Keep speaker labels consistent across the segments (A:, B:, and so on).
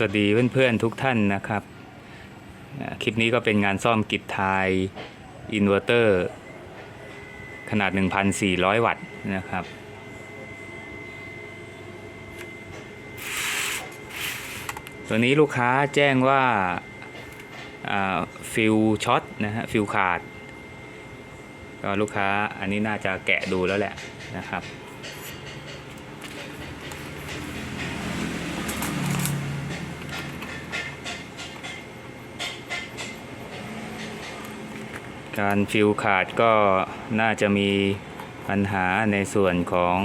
A: สวัสดีเพื่อนๆทุกท่านนะครับ คลิปนี้ก็เป็นงานซ่อมกิจทายอินเวอร์เตอร์ ขนาด 1,400 วัตต์นะครับ ตัวนี้ลูกค้าแจ้งว่าฟิลช็อตนะฮะฟิลขาด ก็ลูกค้าอันนี้น่าจะแกะดูแล้วแหละนะครับ การฟิลขาดก็น่าจะมีปัญหาในส่วนของ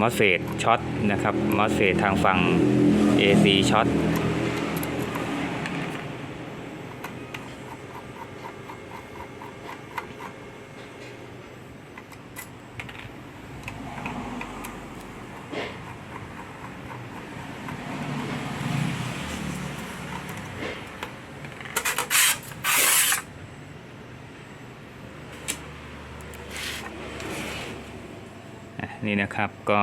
A: มอสเฟตช็อตนะครับมอสเฟตทางฝั่ง AC ช็อตอะ นะครับ ก็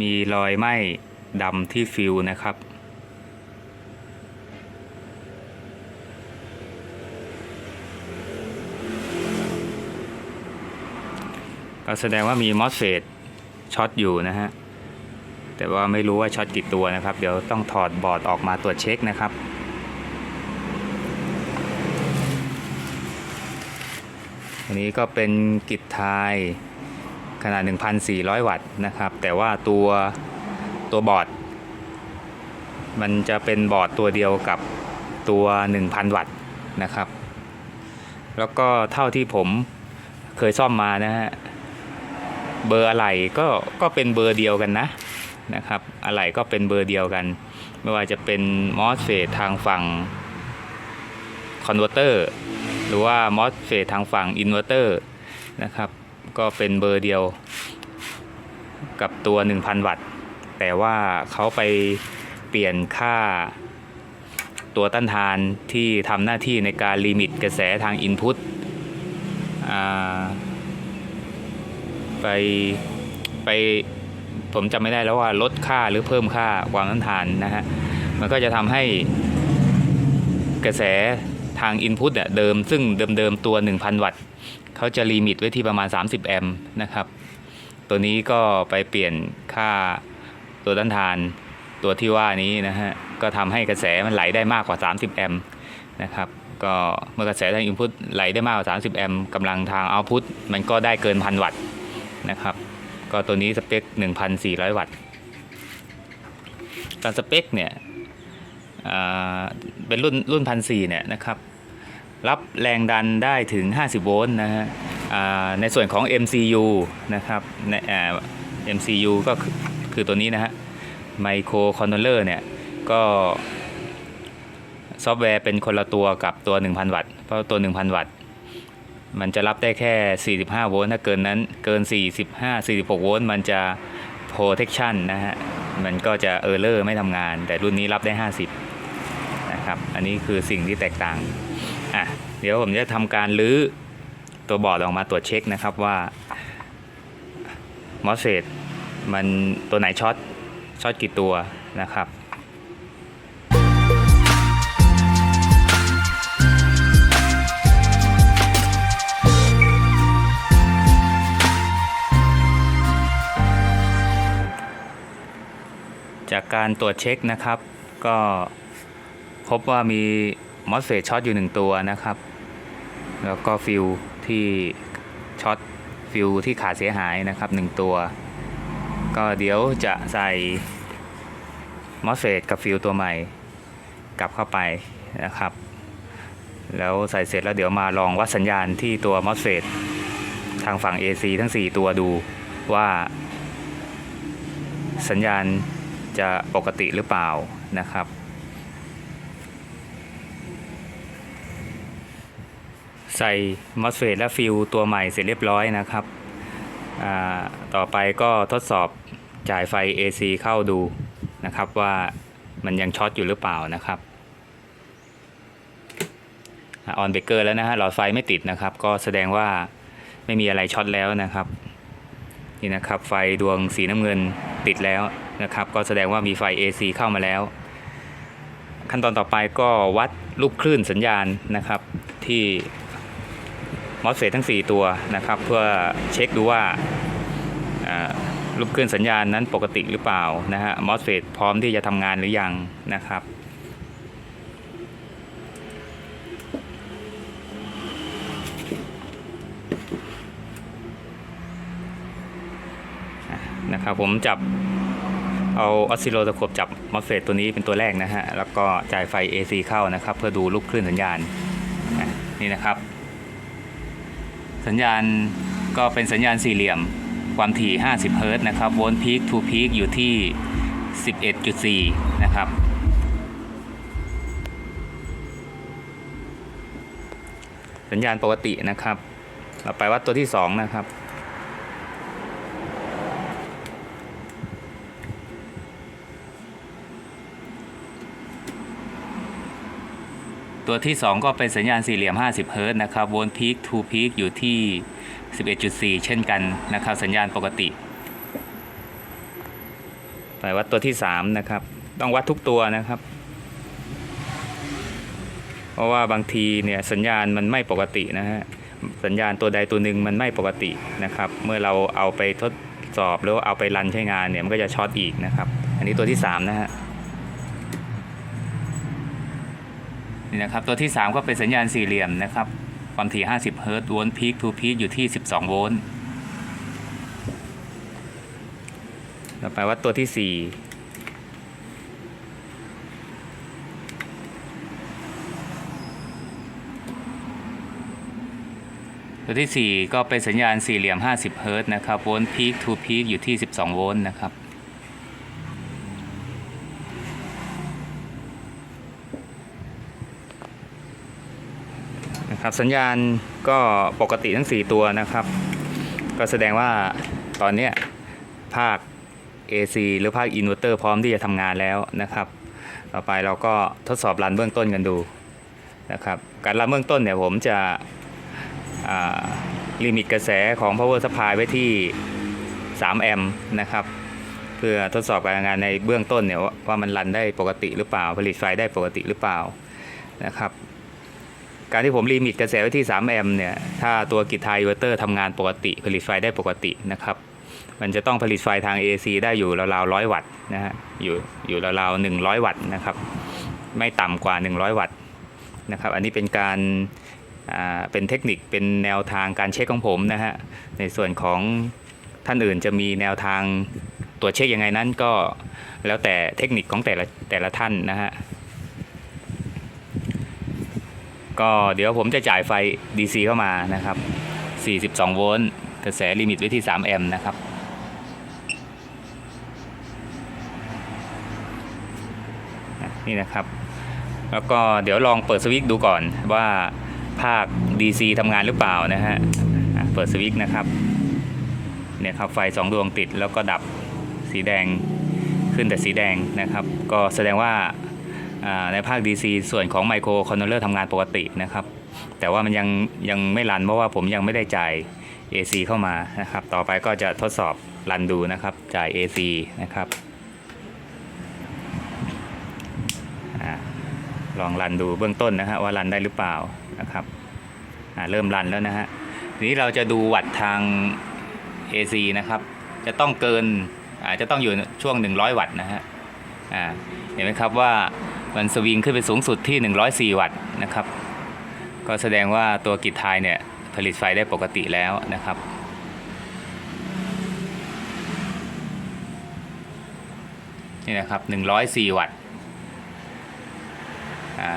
A: มีรอยไหม้ดำที่ฟิลนะครับ ก็แสดงว่ามีมอสเฟตช็อตอยู่นะฮะ แต่ว่าไม่รู้ว่าช็อตกี่ตัวนะครับ เดี๋ยวต้องถอดบอร์ดออกมาตรวจเช็คนะครับอันนี้ก็เป็นกิจทาย ขนาด 1,400 วัตต์นะครับ แต่ว่าตัวตัวบอร์ด มันจะเป็นบอร์ดตัวเดียวกับตัว 1,000 วัตต์นะครับ แล้วก็เท่าที่ผมเคยซ่อมมานะฮะ เบอร์อะไหล่ก็ก็เป็นเบอร์เดียวกันนะนะครับ อะไหล่ก็เป็นเบอร์เดียวกัน ไม่ว่าจะเป็นมอสเฟตทางฝั่งคอนเวอร์เตอร์หรือว่ามอสเฟตทางฝั่งอินเวอร์เตอร์นะครับ ก็เป็นเบอร์เดียวกับตัว 1,000 วัตต์ แต่ว่าเขาไปเปลี่ยนค่าตัวต้านทานที่ทำหน้าที่ในการลิมิตกระแสทางอินพุตไปไปผมจำไม่ได้แล้วว่าลดค่าหรือเพิ่มค่าความต้านทานนะฮะ มันก็จะทำให้กระแสทางอินพุตเดิมซึ่งเดิมๆตัว 1,000 วัตต์ เขาจะลิมิตไว้ที่ประมาณ 30 แอมป์นะครับ ตัวนี้ก็ไปเปลี่ยนค่าตัวต้านทานตัวที่ว่านี้นะฮะ ก็ทำให้กระแสมันไหลได้มากกว่า 30 แอมป์นะครับ ก็เมื่อกระแสทางอินพุตไหลได้มากกว่า 30 แอมป์กำลังทางเอาพุตมันก็ได้เกินพันวัตต์นะครับ ก็ตัวนี้สเปค 1,400 วัตต์การสเปคเนี่ยอ่าเป็นรุ่นรุ่นพันสี่เนี่ยนะครับ รับแรงดันได้ถึง 50 โวลต์นะฮะในส่วนของ MCU นะครับใน MCU ก็คือตัวนี้นะฮะไมโครคอนโทรลเลอร์เนี่ย ก็ซอฟต์แวร์เป็นคนละตัวกับตัว 1,000 วัตต์ เพราะตัว 1,000 วัตต์ มันจะรับได้แค่ 45 โวลต์ถ้าเกินนั้นเกิน 45 46 โวลต์มันจะ protection นะฮะ มันก็จะ error ไม่ทำงาน แต่รุ่นนี้รับได้ 50 นะครับ อันนี้คือสิ่งที่แตกต่าง อะเดี๋ยวผมจะทำการลื้อตัวบอร์ดออกมาตรวจเช็คนะครับว่า m o s f e t มันตัวไหนช็อตช็อตกี่ตัวนะครับจากการตรวจเช็คนะครับ ก็พบว่ามี มอสเฟตช็อตอยู่หนึ่งตัวนะครับ แล้วก็ฟิลที่ช็อตฟิลที่ขาดเสียหายนะครับหนึ่งตัว ก็เดี๋ยวจะใส่มอสเฟตกับฟิลตัวใหม่ กลับเข้าไปนะครับ แล้วใส่เสร็จแล้วเดี๋ยวมาลองวัดสัญญาณที่ตัวมอสเฟตทางฝั่ง AC ทั้ง 4 ตัวดูว่า สัญญาณจะปกติหรือเปล่านะครับ ใส่มอสเฟตและฟิลตัวใหม่เสร็จเรียบร้อยนะครับอ่าต่อไปก็ทดสอบจ่ายไฟ AC เข้าดูนะครับว่ามันยังช็อตอยู่หรือเปล่านะครับออนเบเกอร์แล้วนะฮะหลอดไฟไม่ติดนะครับ ก็แสดงว่าไม่มีอะไรช็อตแล้วนะครับนี่นะครับไฟดวงสีน้ำเงินติดแล้วนะครับ ก็แสดงว่ามีไฟ AC เข้ามาแล้ว ขั้นตอนต่อไปก็วัดลูกคลื่นสัญญาณนะครับที่ มอสเฟตทั้ง 4 ตัวนะครับ เพื่อเช็คดูว่าลูกคลื่นสัญญาณนั้นปกติหรือเปล่านะฮะมอสเฟตพร้อมที่จะทำงานหรือยังนะครับนะครับผมจับเอาออสซิโลสโคปจับมอสเฟตตัวนี้เป็นตัวแรกนะฮะ แล้วก็จ่ายไฟ AC เข้านะครับ เพื่อดูลูกคลื่นสัญญาณนี่นะครับ สัญญาณก็เป็นสัญญาณสี่เหลี่ยมความถี่ 50 เฮิรตซ์นะครับโวลต์พีคทูพีคอยู่ที่ 11.4 นะครับ สัญญาณปกตินะครับเราไปวัดตัวที่ 2 นะครับ ตัวที่ 2 ก็เป็นสัญญาณสี่เหลี่ยม 50 เฮิรต์นะครับโวลต์พีคทูพีคอยู่ที่ 11.4 เช่นกันนะครับ สัญญาณปกติไปวัดตัวที่ 3 นะครับ ต้องวัดทุกตัวนะครับ เพราะว่าบางทีเนี่ยสัญญาณมันไม่ปกตินะฮะสัญญาณตัวใดตัวหนึ่งมันไม่ปกตินะครับ เมื่อเราเอาไปทดสอบหรือว่าเอาไปรันใช้งานเนี่ยมันก็จะช็อตอีกนะครับ อันนี้ตัวที่ 3 นะฮะ นี่นะครับตัวที่ 3 ก็เป็นสัญญาณสี่เหลี่ยมนะครับ ความถี่ 50 เฮิรตซ์โวลต์พีคทูพีคอยู่ที่ 12 โวลต์ต่อไปวัดตัวที่ 4ตัวที่ 4 ก็เป็นสัญญาณสี่เหลี่ยม 50 เฮิรตซ์นะครับ โวลต์พีคทูพีคอยู่ที่ 12 โวลต์นะครับ ครับสัญญาณก็ปกติทั้ง 4 ตัวนะครับ ก็แสดงว่าตอนนี้ภาค AC หรือภาคอินเวอร์เตอร์พร้อมที่จะทำงานแล้วนะครับ ต่อไปเราก็ทดสอบรันเบื้องต้นกันดูนะครับการรันเบื้องต้นเนี่ยผมจะลิมิตกระแสของ power supply ไว้ที่ 3 แอมป์นะครับเพื่อทดสอบการทำงานในเบื้องต้นเนี่ยว่ามันรันได้ปกติหรือเปล่า ผลิตไฟได้ปกติหรือเปล่านะครับ การที่ผมลิมิตกระแสไว้ที่ 3 แอมป์เนี่ย ถ้าตัวกิจไทยเวอร์เตอร์ทำงานปกติผลิตไฟได้ปกตินะครับ มันจะต้องผลิตไฟทาง AC ได้อยู่ราวๆ100วัตต์นะฮะ อยู่อยู่ราวๆ100วัตต์นะครับ ไม่ต่ำกว่า 100 วัตต์นะครับ อันนี้เป็นการอ่าเป็นเทคนิคเป็นแนวทางการเช็คของผมนะฮะ ในส่วนของท่านอื่นจะมีแนวทางตรวจเช็คยังไงนั้นก็แล้วแต่เทคนิคของแต่ละแต่ละท่านนะฮะ ก็เดี๋ยวผมจะจ่ายไฟ DC เข้ามานะครับ 42 โวลต์ กระแสลิมิตไว้ที่ 3 แอมป์นะครับ นี่นะครับ แล้วก็เดี๋ยวลองเปิดสวิตช์ดูก่อนว่าภาค DC ทำงานหรือเปล่านะฮะ เปิดสวิตช์นะครับ เนี่ยครับไฟ 2 ดวงติดแล้วก็ดับสีแดงขึ้นแต่สีแดงนะครับ ก็แสดงว่า ในภาค DC ส่วนของไมโครคอนโทรลเลอร์ทำงานปกตินะครับ แต่ว่ามันยังยังไม่รันเพราะว่าผมยังไม่ได้จ่าย AC เข้ามานะครับ ต่อไปก็จะทดสอบรันดูนะครับ จ่าย AC นะครับอลองรันดูเบื้องต้นนะฮะว่ารันได้หรือเปล่านะครับเริ่มรันแล้วนะฮะทีนี้เราจะดูวัดทาง AC นะครับ จะต้องเกินอาจจะต้องอยู่ช่วง 100 วัตต์นะฮะเห็นไหมครับว่า มันสวิงขึ้นไปสูงสุดที่ 104 วัตต์นะครับ ก็แสดงว่าตัวกิจไทยเนี่ยผลิตไฟได้ปกติแล้วนะครับนี่นะครับ 104 วัตต์อ่า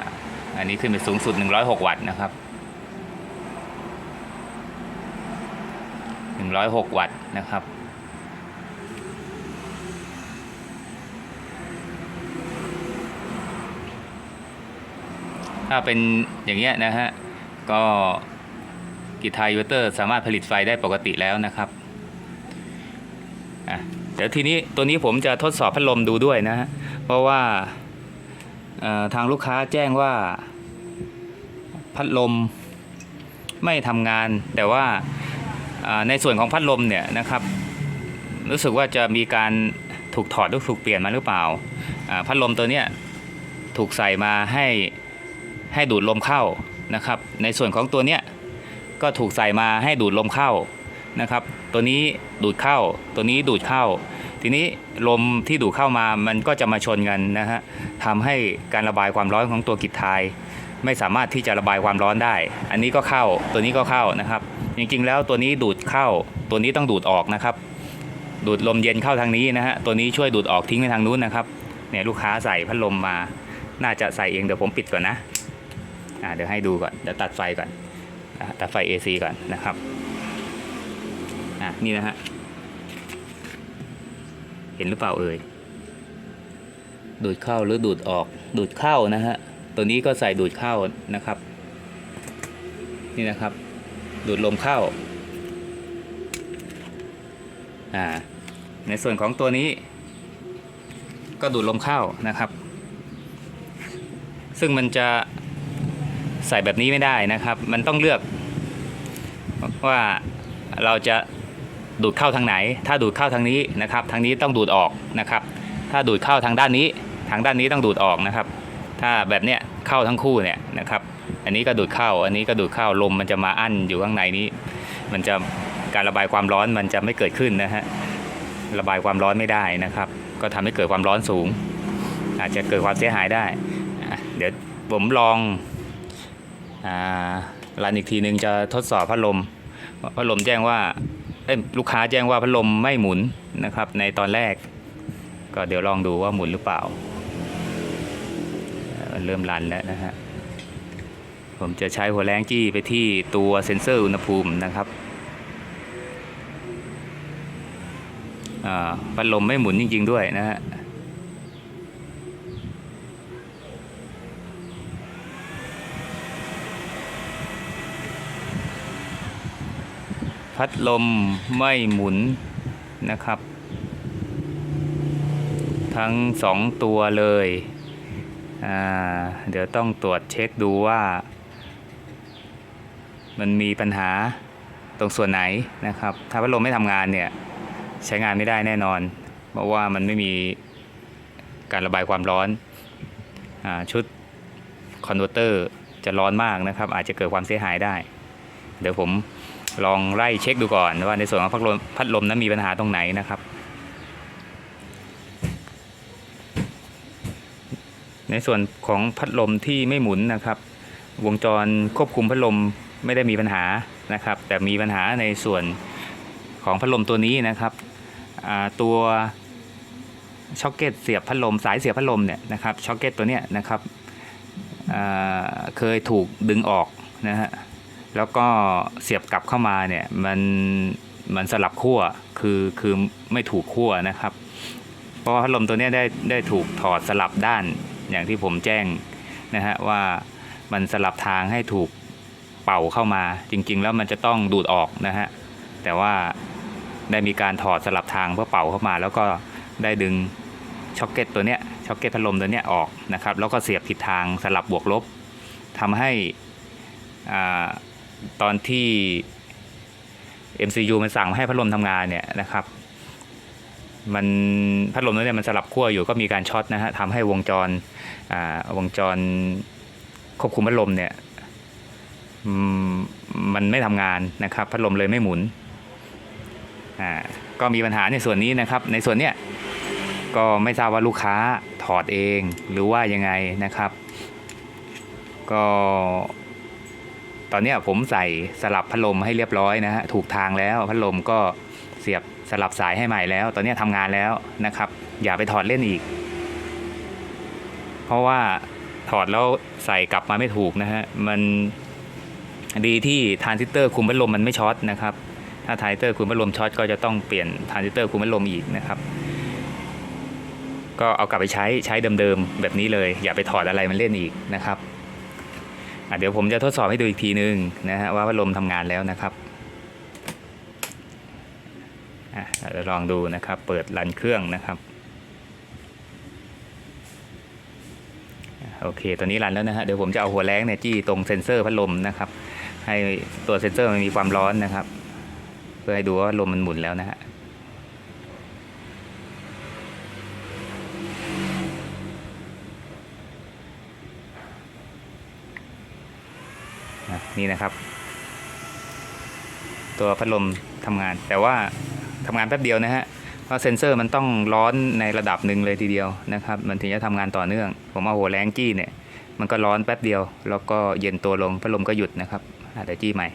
A: อันนี้ขึ้นไปสูงสุด 106 วัตต์นะครับ 106 วัตต์นะครับ ถ้าเป็นอย่างเงี้ยนะฮะ ก็กิทายเวเตอร์สามารถผลิตไฟได้ปกติแล้วนะครับอะเดี๋ยวทีนี้ตัวนี้ผมจะทดสอบพัดลมดูด้วยนะฮะ เพราะว่าทางลูกค้าแจ้งว่าพัดลมไม่ทำงาน แต่ว่าในส่วนของพัดลมเนี่ยนะครับ รู้สึกว่าจะมีการถูกถอดหรือถูกเปลี่ยนมาหรือเปล่าอ่าพัดลมตัวเนี้ยถูกใส่มาให้ ให้ดูดลมเข้านะครับ ในส่วนของตัวเนี้ยก็ถูกใส่มาให้ดูดลมเข้านะครับ ตัวนี้ดูดเข้า ตัวนี้ดูดเข้า ทีนี้ลมที่ดูดเข้ามามันก็จะมาชนกันนะฮะทำให้การระบายความร้อนของตัวกิจทาย ไม่สามารถที่จะระบายความร้อนได้ อันนี้ก็เข้า ตัวนี้ก็เข้านะครับ จริงๆแล้วตัวนี้ดูดเข้า ตัวนี้ต้องดูดออกนะครับ ดูดลมเย็นเข้าทางนี้นะฮะ ตัวนี้ช่วยดูดออกทิ้งไปทางนู้นนะครับ เนี่ยลูกค้าใส่พัดลมมา น่าจะใส่เองเดี๋ยวผมปิดก่อนนะ อ่าเดี๋ยวให้ดูก่อนเดี๋ยวตัดไฟก่อนตัดไฟ AC ก่อนนะครับอะนี่นะฮะเห็นหรือเปล่าเอ่ยดูดเข้าหรือดูดออกดูดเข้านะฮะตัวนี้ก็ใส่ดูดเข้านะครับ นี่นะครับ ดูดลมเข้าอ่าในส่วนของตัวนี้ ก็ดูดลมเข้านะครับ ซึ่งมันจะ ใส่แบบนี้ไม่ได้นะครับ มันต้องเลือกว่าเราจะดูดเข้าทางไหน ถ้าดูดเข้าทางนี้นะครับ ทางนี้ต้องดูดออกนะครับ ถ้าดูดเข้าทางด้านนี้ ทางด้านนี้ต้องดูดออกนะครับ ถ้าแบบเนี้ยเข้าทั้งคู่เนี่ยนะครับ อันนี้ก็ดูดเข้า อันนี้ก็ดูดเข้า ลมมันจะมาอั้นอยู่ข้างในนี้ มันจะการระบายความร้อนมันจะไม่เกิดขึ้นนะฮะ ระบายความร้อนไม่ได้นะครับ ก็ทำให้เกิดความร้อนสูง อาจจะเกิดความเสียหายได้ เดี๋ยวผมลอง รันอีกทีนึงจะทดสอบพัดลม พัดลมแจ้งว่าเอ้ยลูกค้าแจ้งว่าพัดลมไม่หมุนนะครับในตอนแรก ก็เดี๋ยวลองดูว่าหมุนหรือเปล่าเอ่อเริ่มรันแล้วนะฮะ ผมจะใช้หัวแรงจี้ไปที่ตัวเซ็นเซอร์อุณหภูมินะครับพัดลมไม่หมุนจริง ๆ ด้วยนะฮะ พัดลมไม่หมุนนะครับ ทั้งสองตัวเลยเดี๋ยวต้องตรวจเช็คดูว่า มันมีปัญหาตรงส่วนไหนนะครับ ถ้าพัดลมไม่ทำงานเนี่ยใช้งานไม่ได้แน่นอน เพราะว่ามันไม่มีการระบายความร้อนอชุดคอนเวอร์เตอร์จะร้อนมากนะครับ อาจจะเกิดความเสียหายได้ เดี๋ยวผม ลองไล่เช็คดูก่อนว่าในส่วนของพัดลมพัดลมนั้นมีปัญหาตรงไหนนะครับ ในส่วนของพัดลมที่ไม่หมุนนะครับ วงจรควบคุมพัดลมไม่ได้มีปัญหานะครับ แต่มีปัญหาในส่วนของพัดลมตัวนี้นะครับตัวช็อคเก็ตเสียบพัดลมสายเสียบพัดลมเนี่ยนะครับช็อคเก็ตตัวเนี้ยนะครับเคยถูกดึงออกนะฮะ แล้วก็เสียบกลับเข้ามาเนี่ยมันมันสลับขั้วคือคือไม่ถูกขั้วนะครับ เพราะพัดลมตัวเนี้ยได้ได้ถูกถอดสลับด้านอย่างที่ผมแจ้งนะฮะว่ามันสลับทางให้ถูกเป่าเข้ามา จริง ๆ แล้วมันจะต้องดูดออกนะฮะแต่ว่าได้มีการถอดสลับทางเพื่อเป่าเข้ามา แล้วก็ได้ดึงช็อคเก็ตตัวเนี้ยช็อคเก็ตพัดลมตัวเนี้ยออกนะครับแล้วก็เสียบผิดทางสลับบวกลบทำให้อ่า ตอนที่ MCU มันสั่งให้พัดลมทำงานเนี่ยนะครับ มันพัดลมนั้นเนี่ยมันสลับขั้วอยู่ก็มีการช็อตนะฮะทำให้วงจรอ่าวงจรควบคุมพัดลมเนี่ยมมันไม่ทำงานนะครับ พัดลมเลยไม่หมุนอ่าก็มีปัญหาในส่วนนี้นะครับ ในส่วนเนี้ยก็ไม่ทราบว่าลูกค้าถอดเองหรือว่ายังไงนะครับ ก็ ตอนนี้ผมใส่สลับพัดลมให้เรียบร้อยนะฮะถูกทางแล้วพัดลมก็เสียบสลับสายให้ใหม่แล้ว ตอนนี้ทำงานแล้วนะครับ อย่าไปถอดเล่นอีก เพราะว่าถอดแล้วใส่กลับมาไม่ถูกนะฮะมันดีที่ทรานซิสเตอร์คุมพัดลมมันไม่ช็อตนะครับ ถ้าทรานซิสเตอร์คุมพัดลมช็อตก็จะต้องเปลี่ยนทรานซิสเตอร์คุมพัดลมอีกนะครับ ก็เอากลับไปใช้ใช้เดิมๆแบบนี้เลย อย่าไปถอดอะไรมันเล่นอีกนะครับ เดี๋ยวผมจะทดสอบให้ดูอีกทีนึงนะฮะว่าพัดลมทำงานแล้วนะครับอะเดี๋ยวลองดูนะครับ เปิดรันเครื่องนะครับโอเคตัวนี้รันแล้วนะฮะ เดี๋ยวผมจะเอาหัวแรงเนี่ยจี้ตรงเซ็นเซอร์พัดลมนะครับ ให้ตัวเซ็นเซอร์มันมีความร้อนนะครับ เพื่อให้ดูว่าลมมันหมุนแล้วนะฮะ นี่นะครับ ตัวพัดลมทำงาน แต่ว่าทำงานแป๊บเดียวนะฮะเพราะเซ็นเซอร์มันต้องร้อนในระดับหนึ่งเลยทีเดียวนะครับ มันถึงจะทำงานต่อเนื่อง ผมเอาหัวแรงจี้เนี่ย มันก็ร้อนแป๊บเดียว แล้วก็เย็นตัวลงพัดลมก็หยุดนะครับอะเดี๋ยวจี้ใหม่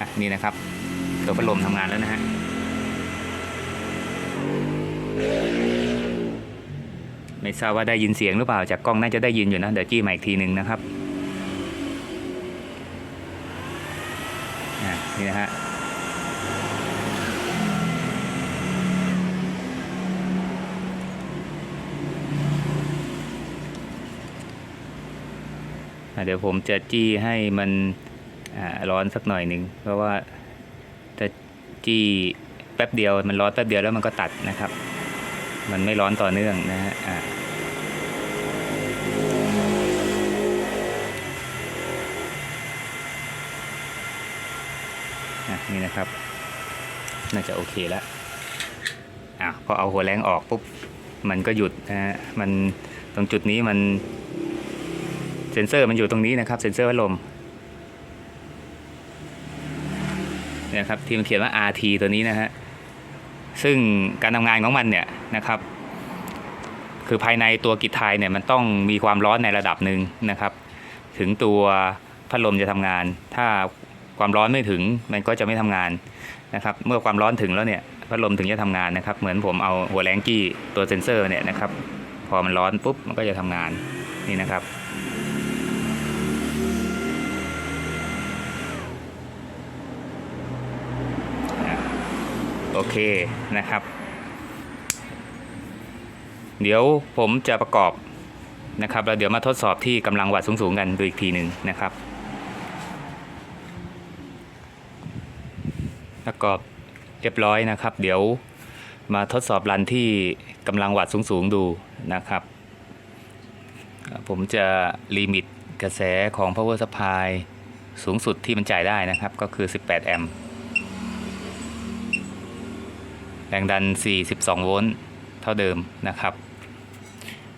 A: อะนี่นะครับ ตัวพัดลมทำงานแล้วนะฮะไม่ทราบว่าได้ยินเสียงหรือเปล่าจากกล้องน่าจะได้ยินอยู่นะเดี๋ยวจี้ใหม่อีกทีหนึ่งนะครับอะ นี่นะฮะเดี๋ยวผมจะจี้ให้มันร้อนสักหน่อยหนึ่งเพราะว่าถ้าจี้แป๊บเดียวมันร้อนแป๊บเดียวแล้วมันก็ตัดนะครับ มันไม่ร้อนต่อเนื่องนะฮะอ่าอะ นี่นะครับ น่าจะโอเคแล้วอะพอเอาหัวแรงออกปุ๊บมันก็หยุดนะฮะมันตรงจุดนี้มันเซ็นเซอร์มันอยู่ตรงนี้นะครับเซ็นเซอร์พัดลมเนี่ยครับที่มันเขียนว่า RT ตัวนี้นะฮะซึ่งการทำงานของมันเนี่ยนะครับ คือภายในตัวกิจไทยเนี่ยมันต้องมีความร้อนในระดับหนึ่งนะครับ ถึงตัวพัดลมจะทำงาน ถ้า ความร้อนไม่ถึงมันก็จะไม่ทำงานนะครับ เมื่อความร้อนถึงแล้วเนี่ยพัดลมถึงจะทำงานนะครับ เหมือนผมเอาหัวแรงกี้ตัวเซนเซอร์เนี่ยนะครับ พอมันร้อนปุ๊บมันก็จะทำงานนี่นะครับโอเคนะครับ เดี๋ยวผมจะประกอบนะครับแล้วเดี๋ยวมาทดสอบที่กำลังวัดสูงๆกันดูอีกทีหนึ่งนะครับ กอบเรียบร้อยนะครับ เดี๋ยวมาทดสอบรันที่กำลังวัดสูงๆดูนะครับ ผมจะลิมิตกระแสของ power supply สูงสุดที่มันจ่ายได้นะครับ ก็คือ 18 แอมป์แรงดัน 42 โวลต์เท่าเดิมนะครับ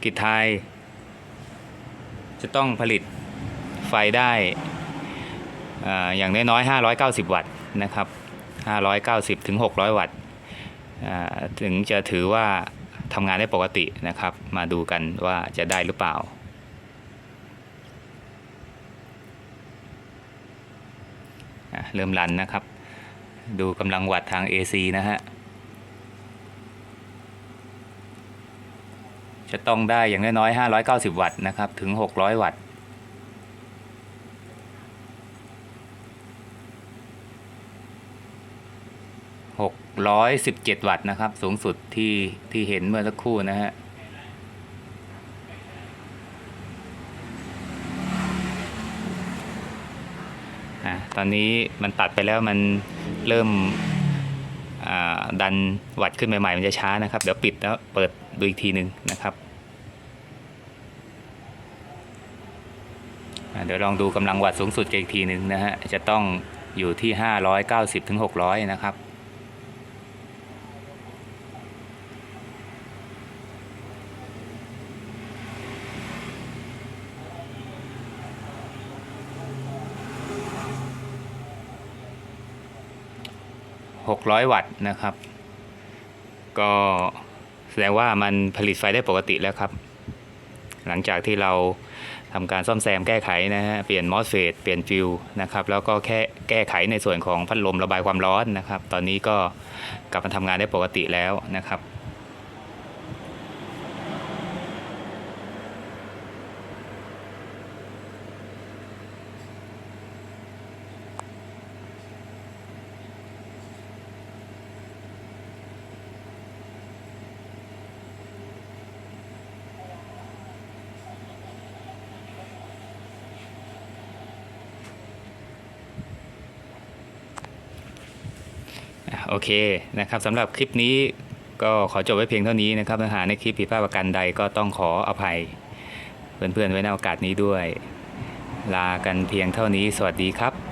A: กิจไทย จะต้องผลิตไฟได้อ่าอย่างน้อยๆ590 วัตต์นะครับ 590ถึง600 วัตต์ถึงจะถือว่าทำงานได้ปกตินะครับ มาดูกันว่าจะได้หรือเปล่า เริ่มรันนะครับ ดูกำลังวัดทาง AC นะฮะ จะต้องได้อย่างน้อยๆ590 วัตต์นะครับ ถึง 600 วัตต์ 617 วัตต์นะครับ สูงสุดที่ที่เห็นเมื่อสักครู่นะฮะตอนนี้มันตัดไปแล้วมันเริ่มดันวัดขึ้นใหม่ๆมันจะช้านะครับ เดี๋ยวปิดแล้วเปิดดูอีกทีหนึ่งนะครับเดี๋ยวลองดูกำลังวัดสูงสุดอีกทีหนึ่งนะฮะ จะต้องอยู่ที่ 590ถึง600 นะครับ 600 วัตต์นะครับ ก็แสดงว่ามันผลิตไฟได้ปกติแล้วครับ หลังจากที่เราทำการซ่อมแซมแก้ไขนะฮะเปลี่ยนมอสเฟตเปลี่ยนฟิวนะครับ แล้วก็แค่แก้ไขในส่วนของพัดลมระบายความร้อนนะครับ ตอนนี้ก็กลับมาทำงานได้ปกติแล้วนะครับ โอเคนะครับสำหรับคลิปนี้ก็ขอจบไว้เพียงเท่านี้นะครับเนื้อหาในคลิปผิดพลาดประการใดก็ต้องขออภัย เพื่อนๆไว้ในโอกาสนี้ด้วย ลากันเพียงเท่านี้ สวัสดีครับ